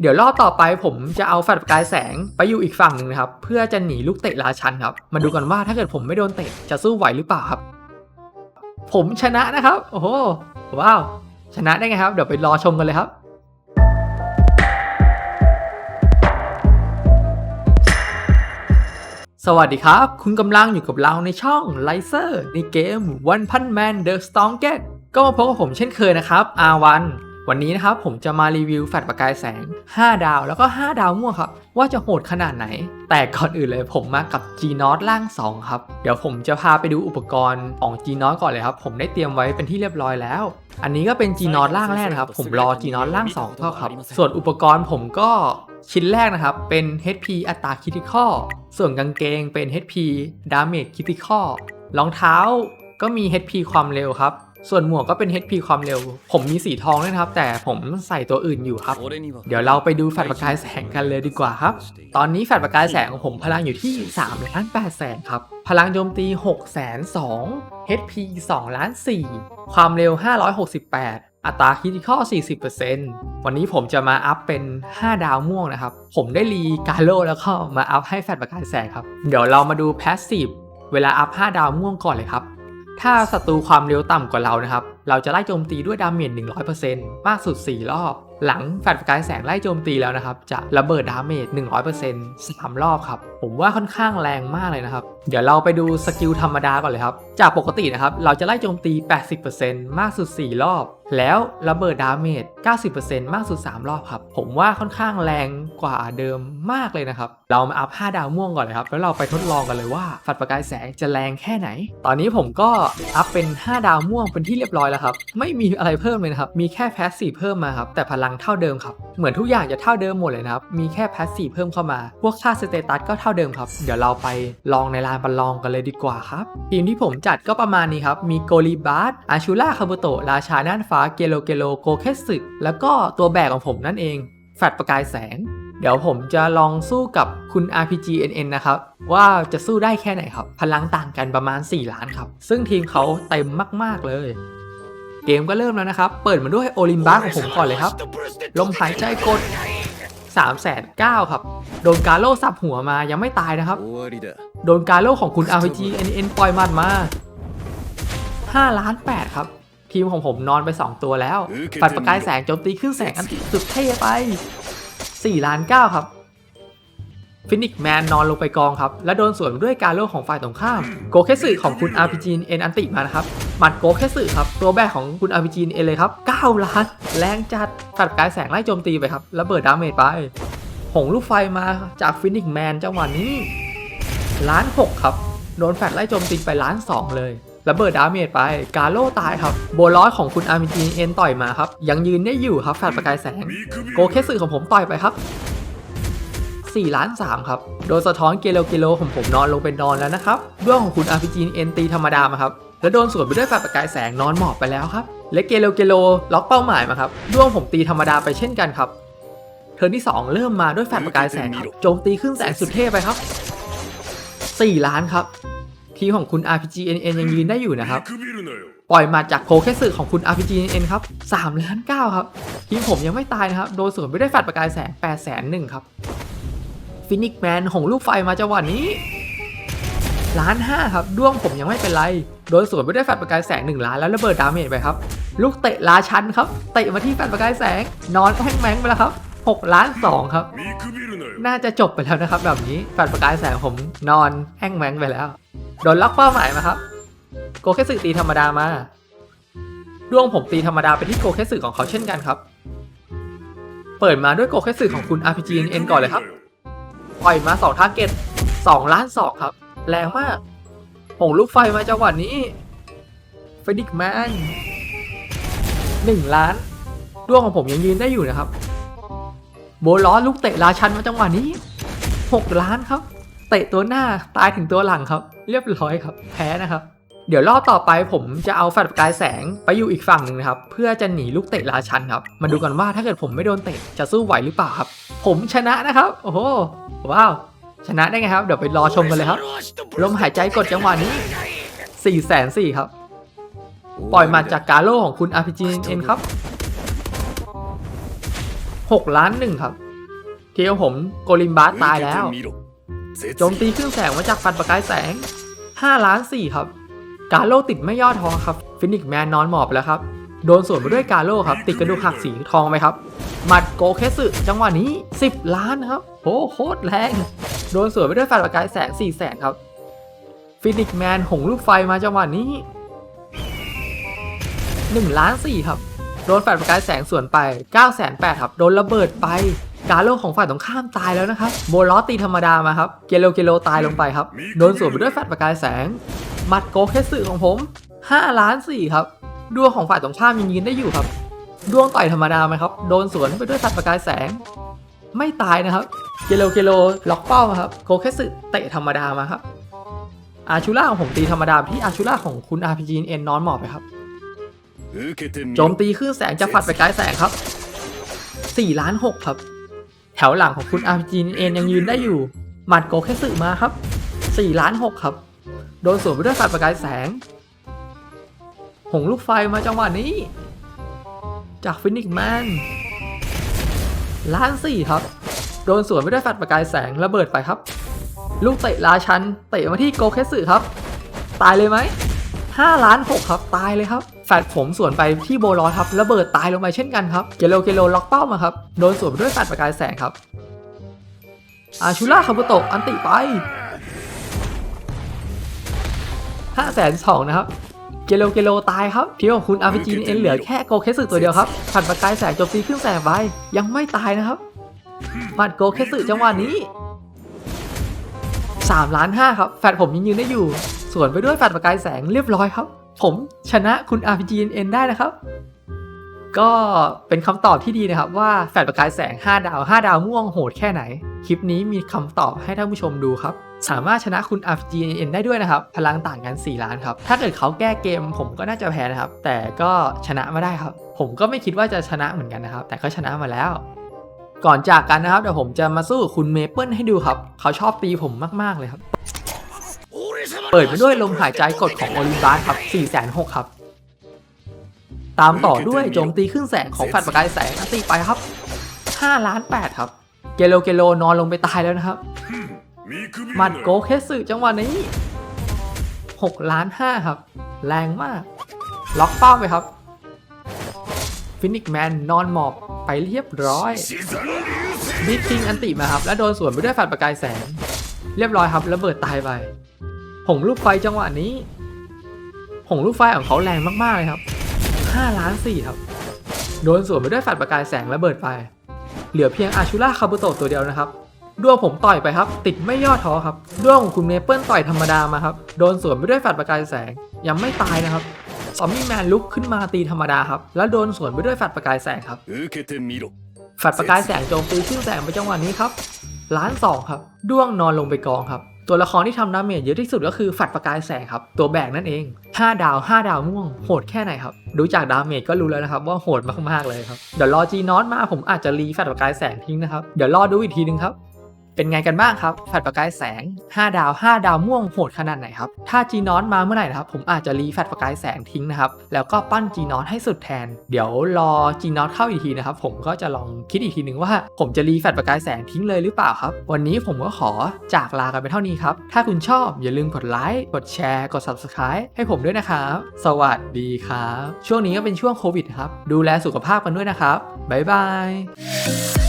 เดี๋ยวรอบต่อไปผมจะเอาแฟลชประกายแสงไปอยู่อีกฝั่งหนึ่งนะครับ เพื่อจะหนีลูกเตะราชันครับ มาดูกันว่าถ้าเกิดผมไม่โดนเตะจะสู้ไหวหรือเปล่าครับ ผมชนะนะครับ โอ้โหว้าว ชนะได้ไงครับ เดี๋ยวไปรอชมกันเลยครับสวัสดีครับ คุณกำลังอยู่กับเราในช่อง l i เซอร์ในเกม One Punch Man The Strongest ก็มาพบกับผมเช่นเคยนะครับ R1 วันนี้นะครับผมจะมารีวิวแฟลชประกายแสง 5 ดาวแล้วก็ 5 ดาวม่วงครับ ว่าจะโหดขนาดไหน แต่ก่อนอื่นเลยผมมากับ G n o t ล่าง 2 ครับ เดี๋ยวผมจะพาไปดูอุปกรณ์ของ G n o t ก่อนเลยครับ ผมได้เตรียมไว้เป็นที่เรียบร้อยแล้ว อันนี้ก็เป็น G n o t ล่างแรกนะครับ ผมรอ G n o t ล่าง2เท่าครับ ส่วนอุปกรณ์ผมก็ชิ้นแรกนะครับ เป็น HP อัตราคิติคอส่วนกางเกงเป็น HP Damage Critical รองเท้าก็มี HP ความเร็วครับ ส่วนหมวกก็เป็น HP ความเร็ว ผมมีสีทองด้วยนะครับ แต่ผมใส่ตัวอื่นอยู่ครับ เดี๋ยวเราไปดูแฟลชประกายแสงกันเลยดีกว่าครับ ตอนนี้แฟลชประกายแสงของผมพลังอยู่ที่3ล้าน8แสนครับ พลังโจมตี6แสน2 HP 2ล้าน4ความเร็ว 568อัตราคิติคอล40%วันนี้ผมจะมาอัพเป็น 5 ดาวม่วงนะครับ ผมได้รีกาโลแล้วก็มาอัพให้แฟลชประกายแสงครับ เดี๋ยวเรามาดูแพสซีฟเวลาอัพ 5 ดาวม่วงก่อนเลยครับ ถ้าศัตรูความเร็วต่ำกว่าเรานะครับ เราจะไล่โจมตีด้วยดาเมจ100%มากสุด 4 รอบหลังแฟลชประกายแสงไล่โจมตีแล้วนะครับ จะระเบิดดาเมจ 100% 3 รอบครับ ผมว่าค่อนข้างแรงมากเลยนะครับ เดี๋ยวเราไปดูสกิลธรรมดาก่อนเลยครับ จากปกตินะครับ เราจะไล่โจมตี 80%มากสุด 4 รอบ แล้วระเบิดดาเมจ 90%มากสุด 3 รอบครับ ผมว่าค่อนข้างแรงกว่าเดิมมากเลยนะครับ เรามาอัพ5ดาวม่วงก่อนเลยครับ แล้วเราไปทดลองกันเลยว่าฝัดประกายแสงจะแรงแค่ไหน ตอนนี้ผมก็อัพเป็น 5 ดาวม่วงเป็นที่เรียบร้อยแล้วครับ ไม่มีอะไรเพิ่มเลยนะครับ มีแค่แพสซีฟเพิ่มมาครับ แต่พลังเท่าเดิมครับ เหมือนทุกอย่างจะเท่าเดิมหมดเลยนะครับ มีแค่แพสซีฟเพิ่มเข้ามา พวกค่าสเตตัสก็เท่าเดิมครับ เดี๋ยวเราไปลองในลานประลองกันเลยดีกว่าครับ ทีมที่ผมจัดก็ประมาณนี้ครับ มีโกลีบาร์อาชูล่าคาบุโตะ ราชาน่านฟ้า เกโลเกโลโกเคสึแล้วก็ตัวแบกของผมนั่นเอง แฟลชประกายแสง เดี๋ยวผมจะลองสู้กับคุณ RPGNN นะครับ ว่าจะสู้ได้แค่ไหนครับ พลังต่างกันประมาณ 4 ล้านครับ ซึ่งทีมเขาเต็มมาก ๆ เลย เกมก็เริ่มแล้วนะครับ เปิดมาด้วยโอลิมบัสของผมก่อนเลยครับ ลมหายใจกด3 9 0 0 0ครับ โดนกาโลสับหัวมายังไม่ตายนะครับ โดนกาโลของคุณ RPG NN ปล่อยมัดมา5ล้าน8ครับ ทีมของผมนอนไป 2 ตัวแล้ว ฝันประกายแสงโจมตีขึ้นแสงอันสุดเท่ไป4ล้าน9ครับ ฟินิกแมนนอนลงไปกองครับ และโดนสวนด้วยการโล่ของฝ่ายตรงข้าม โกเคสึของคุณ RPG N อันติมานะครับ หมัดโกเคสึครับ ตัวแบกของคุณ RPG N เลยครับ 9 ล้าน แรงจัดปัดประกายแสงไล่โจมตีไปครับ ระเบิดดาเมจไป หงลูกไฟมาจากฟินิกแมนจังหวะนี้ ล้านหกครับ โดนแฟลชไล่โจมตีไปล้านสองเลยระเบิดดาเมจไป กาโล่ตายครับ โบลอสของคุณ RPG เอ็นต่อยมาครับ ยังยืนได้อยู่ครับแฟลชประกายแสง โกเคสึของผมต่อยไปครับ 4ล้าน3ครับ โดยสะท้อนเกโลเกโลของผมนอนลงเป็นนอนแล้วนะครับด้วงของคุณอาร์พีจีเอ็นตีธรรมดามาครับ แล้วโดนสวนไปด้วยไฟประกายแสงนอนหมอบไปแล้วครับ และเกโลเกโลล็อกเป้าหมายมาครับด้วงผมตีธรรมดาไปเช่นกันครับ เทิร์นที่ 2 เริ่มมาด้วยแฟลประกายแสงครับโจมตีขึ้นแสงสุดเทพไปครับ 4 ล้านครับทีของคุณ RPGNN ยังยืนได้อยู่นะครับ ปล่อยมาจากโคแคสึของคุณ RPGNN ครับ3ล้าน9ครับ ทีผมยังไม่ตายนะครับ โดนสวนไปด้วยแฟดประกายแสง8 0 0 0 0 0ครับ ฟินิกแมนหงลูกไฟมาจังหวะนี้ล้านห้าครับด้วงผมยังไม่เป็นไร โดนสวนไปด้วยแฟลประกายแสง1ล้านแล้วระเบิดดาเมจไปครับ ลูกเตะลาชันครับ เตะมาที่แฟลประกายแสง นอนแห้งแมงไปแล้วครับ6ล้าน2ครับ น่าจะจบไปแล้วนะครับ แบบนี้แฟลประกายแสงผมนอนแห้งแมงไปแล้ว โดนล็อกเป้าหมายมาครับ โกเคสึตีธรรมดามาด้วงผมตีธรรมดาไปที่โกเคสึของเขาเช่นกันครับ เปิดมาด้วยโกเคสึของคุณ RPG นก่อนเลยครับ ปล่อยมา2ทาร์เก็ต2ล้าน2ครับ แรงมากหงลูกไฟมาจังหวะนี้เฟดิกแมน1ล้านดวงของผมยังยืนได้อยู่นะครับ โบล้อลูกเตะราชันมาจังหวะนี้ 6 ล้านครับ เตะตัวหน้าตายถึงตัวหลังครับ เรียบร้อยครับ แพ้นะครับ เดี๋ยวรอบต่อไปผมจะเอาแฟลชกายแสงไปอยู่อีกฝั่งหนึ่งนะครับ เพื่อจะหนีลูกเตะราชันครับ มาดูกันว่าถ้าเกิดผมไม่โดนเตะจะสู้ไหวหรือเปล่าครับ ผมชนะนะครับ โอ้โห ว้าว ชนะได้ไงครับ เดี๋ยวไปรอชมกันเลยครับ ลมหายใจกดจังหวะนี้สนสี่ครับ ปล่อยมาจากกาโลของคุณ RPG n ครับ 6 ล้านหนึ่งครับ เที่ยวผมโกลิมบาสตายแล้ว โจมตีเครื่องแสงมาจากฟันประกายแสง 5 ล้านสี่ครับ กาโลติดไม่ย่อท้อครับฟินิกแมนนอนหมอบแล้วครับ โดนสวนไปด้วยกาโลครับ ติดกระดูกหักสีทองไปครับหมัดโกเคสึจังหวะนี้ 10 ล้านครับโหโคตรแรง โดนสวนไปด้วยฟันประกายแสง4แสนครับฟินิกแมนหงลูกไฟมาจังหวะนี้1ล้าน4ครับ โดนแฟลชประกายแสงสวนไป9 8 0 0 0ครับ โดนระเบิดไปกาโลของฝ่ายตรงข้ามตายแล้วนะครับ โบลอตีธรรมดามาครับ เกโลเกโลตายลงไปครับ โดนสวนไปด้วยแฟลชประกายแสง มัดโกเคสึของผม5ล้านสี่ครับดวงของฝ่ายตรงข้ามยังยืนได้อยู่ครับ ดวงต่อยธรรมดาไหมครับ โดนสวนไปด้วยสัตว์ประกายแสง ไม่ตายนะครับเกโลเกโลล็อกเป้าครับโกเคสึเตะธรรมดามาครับอาชูล่าของผมตีธรรมดาที่อาชูล่าของคุณ RPGN นอนหมอบไปครับโจมตีขึ้นแสงจะฝัดไปไกลแสงครับ4ล้าน6ครับ แถวหลังของคุณ RPGN ยังยืนได้อยู่หมัดโกเคสึมาครับ4ล้าน6ครับ โดนสวนไปด้วยฝัดประกายแสง หงลูกไฟมาจังหวะนี้ จากฟินิกแมนล้าน4ครับ โดนสวนไปด้วยฝัดประกายแสงระเบิดไปครับ ลูกเตะราชันเตะมาที่โกเคสึครับ ตายเลยไหม5ล้าน6ครับ ตายเลยครับ แฟดผมสวนไปที่โบลอครับระเบิดตายลงไปเช่นกันครับเกโลเกโลล็อกเป้ามาครับ โดนสวนไปด้วยแฟดประกายแสงครับอาชูล่าคาบุโตะอันติไป 5แสนสองนะครับ เกโลเกโลตายครับทีมของคุณอาร์พีจีเอ็นเหลือแค่โกเคสึตัวเดียวครับผัดประกายแสงจมตีขึ้นแสงไปยังไม่ตายนะครับมัดโกเคสึจังหวะนี้3ล้าน5ครับ แฟดผมยังยืนได้อยู่ ส่วนไปด้วยแฟดประกายแสงเรียบร้อยครับ ผมชนะคุณ RPGNN ได้นะครับ ก็เป็นคำตอบที่ดีนะครับว่าแฟดประกายแสง 5 ดาว 5 ดาวม่วงโหดแค่ไหน คลิปนี้มีคำตอบให้ท่านผู้ชมดูครับ สามารถชนะคุณ RGN ได้ด้วยนะครับ พลังต่างกัน 4 ล้านครับ ถ้าเกิดเขาแก้เกมผมก็น่าจะแพ้นะครับ แต่ก็ชนะมาได้ครับ ผมก็ไม่คิดว่าจะชนะเหมือนกันนะครับ แต่ก็ชนะมาแล้ว ก่อนจากกันนะครับเดี๋ยวผมจะมาสู้กับคุณเมเปิลให้ดูครับ เขาชอบตีผมมากๆเลยครับ เปิดมาด้วยลมหายใจกดของโอลิมปัสครับ4 6 0 0ครับ ตามต่อด้วยโจมตีครึ่งแสงของแฟลชประกายแสงตีไปครับ 5 ล้าน8ครับ เกโลเกโลนอนลงไปตายแล้วนะครับ มัดโกเคสึจังหวะนี้6ล้าน5ครับ แรงมาก ล็อกเป้าไปครับ ฟินิกแมนนอนหมอบไปเรียบร้อยบิ๊กคิงอันติมาครับ แล้วโดนสวนไปด้วยฝันประกายแสง เรียบร้อยครับระเบิดตายไป หงลูกไฟจังหวะนี้ หงลูกไฟของเขาแรงมากๆเลยครับ5ล้าน4ครับ โดนสวนไปด้วยฝันประกายแสงระเบิดไป เหลือเพียงอาชูล่าคาบุโตะตัวเดียวนะครับ ดวงผมต่อยไปครับ ติดไม่ย่อท้อครับดวงของคุณเมเปิลต่อยธรรมดามาครับโดนสวนไปด้วยฝัดประกายแสง ยังไม่ตายนะครับซอมมี่แมนลุกขึ้นมาตีธรรมดาครับ แล้วโดนสวนไปด้วยฝัดประกายแสงครับฝัดประกายแสงโจมตีขึ้นแสงไปจังหวะนี้ครับล้านสองครับด้วงนอนลงไปกองครับ ตัวละครที่ทำดาเมจเยอะที่สุดก็คือฝัดประกายแสงครับ ตัวแบกนั่นเอง 5 ดาว 5 ดาวม่วงโหดแค่ไหนครับ ดูจากดาเมจก็รู้แล้วนะครับ ว่าโหดมากๆเลยครับ เดี๋ยวรอจีนอนมาผมอาจจะรีฝัดประกายแสงทิ้งนะครับ เดี๋ยวรอดูอีกทีนึงครับ เป็นไงกันบ้างครับแฟลชประกายแสง 5 ดาว 5 ดาวม่วงโหดขนาดไหนครับ ถ้าจีนอตมาเมื่อไหร่นะครับ ผมอาจจะรีแฟลชประกายแสงทิ้งนะครับ แล้วก็ปั้นจีนอตให้สุดแทน เดี๋ยวรอจีนอตเข้าอีกทีนะครับ ผมก็จะลองคิดอีกทีหนึ่งว่า ผมจะรีแฟลชประกายแสงทิ้งเลยหรือเปล่าครับ วันนี้ผมก็ขอจากลากันไปเท่านี้ครับ ถ้าคุณชอบอย่าลืมกดไลค์ กดแชร์ กด subscribe ให้ผมด้วยนะครับ สวัสดีครับ ช่วงนี้ก็เป็นช่วงโควิดครับ ดูแลสุขภาพกันด้วยนะครับบ๊ายบาย